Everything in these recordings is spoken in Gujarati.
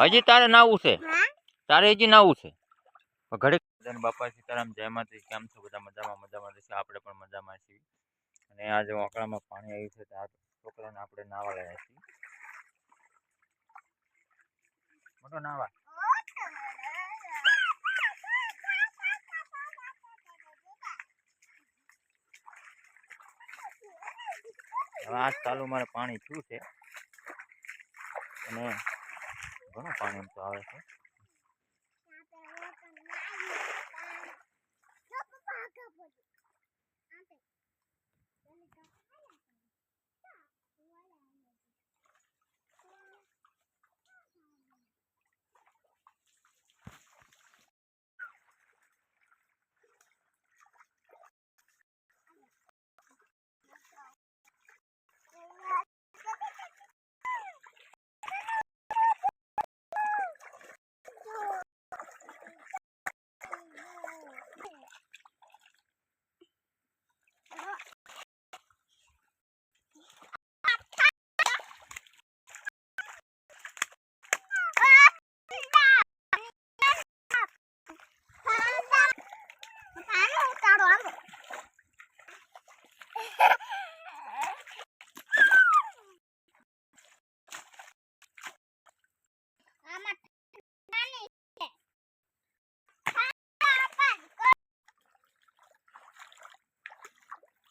હજી તારે નાવું છે. તારે હજી નાવું છે. ઘડીક બધાને બાપા સીતારામ જય માતાજી કેમ છો? બધા મજામાં મજામાં રહેશે આપણે પણ મજામાં છીએ. અને આજે વાંકડામાં પાણી આવ્યું છે તો આ છોકરાને આપણે નાવા લાવ્યા છીએ. મોટો નાવા. હવે આજ ચાલુ મારે પાણી શું છે. અને ઘણું પાણી એમ તો આવે છે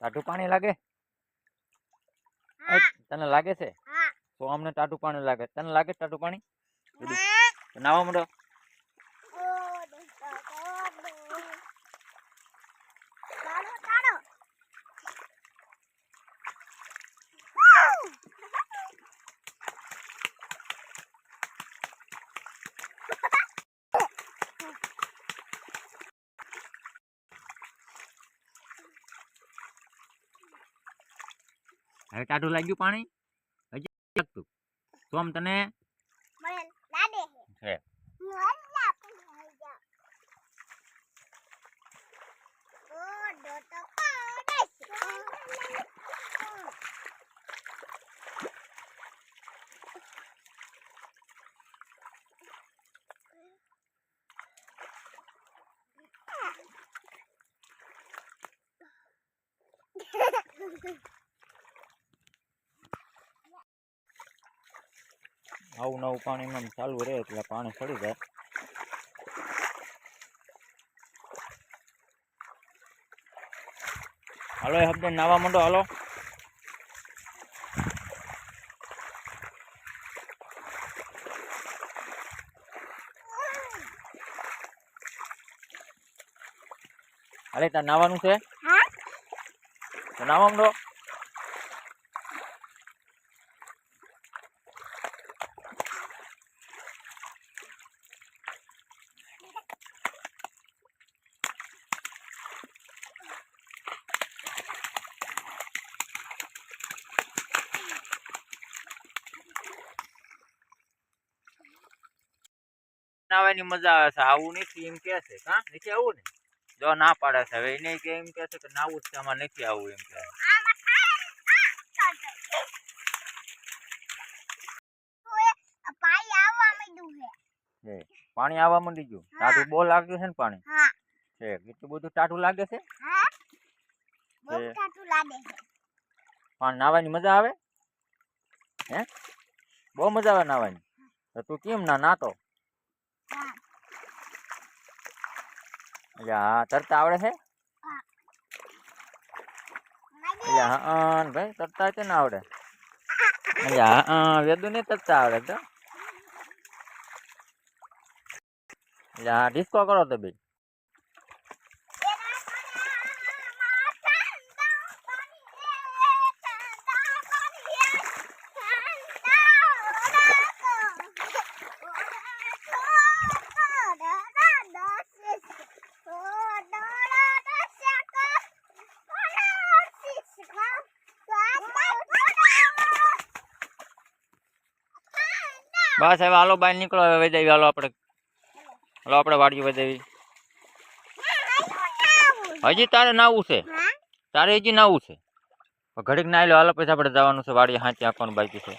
ટાટું પાણી લાગે? તને લાગે છે? તો અમને ટાટું પાણી લાગે. તને લાગે ટાટું પાણી? નાવા માંડો. હવે ટાટું લાગ્યું પાણી હજી લાગતું તો આમ તને છે આવું નવું પાણી એમ ચાલુ રહે એટલે પાણી સડી જાય. હાલો એ હબદે નાવા માંડો હાલો. અરે તાર નાવાનું છે? નાવા માંડો. નાવાની મજા આવે છે. આવું નથી એમ કે છે. હા? નથી આવું ને? જો ના પાડે છે. હવે એને કે એમ કે છે કે નાવું જ આમાં નથી આવું એમ કે પાણી આવવા માંડી ગયું? ટાટું બહુ લાગ્યું છે ને પાણી? છે. કેટલું બધું ટાટું લાગે છે? પાણી નાવાની મજા આવે? હે? બહુ મજા આવે નાવાની તો તું કેમ ના નાતો? એટલે હા તરતા આવડે છે એટલે હા ને ભાઈ તરતા છે ને આવડે એટલે હા હા વેદુ નહીં તરતા આવડે તો એટલે હા ડિસ્કો કરો તો ભાઈ બસ હવે હાલો બહાર નીકળો, હવે વૈદાવી હાલો આપણે. હાલો આપણે વાડીએ વૈદાવી હજી તારે નાવું છે? તારે હજી નાવું છે? ઘડીક નાઈ લો, હાલો પછી આપણે જવાનું છે વાડીએ, હાંચી આપવાનું બાકી છે.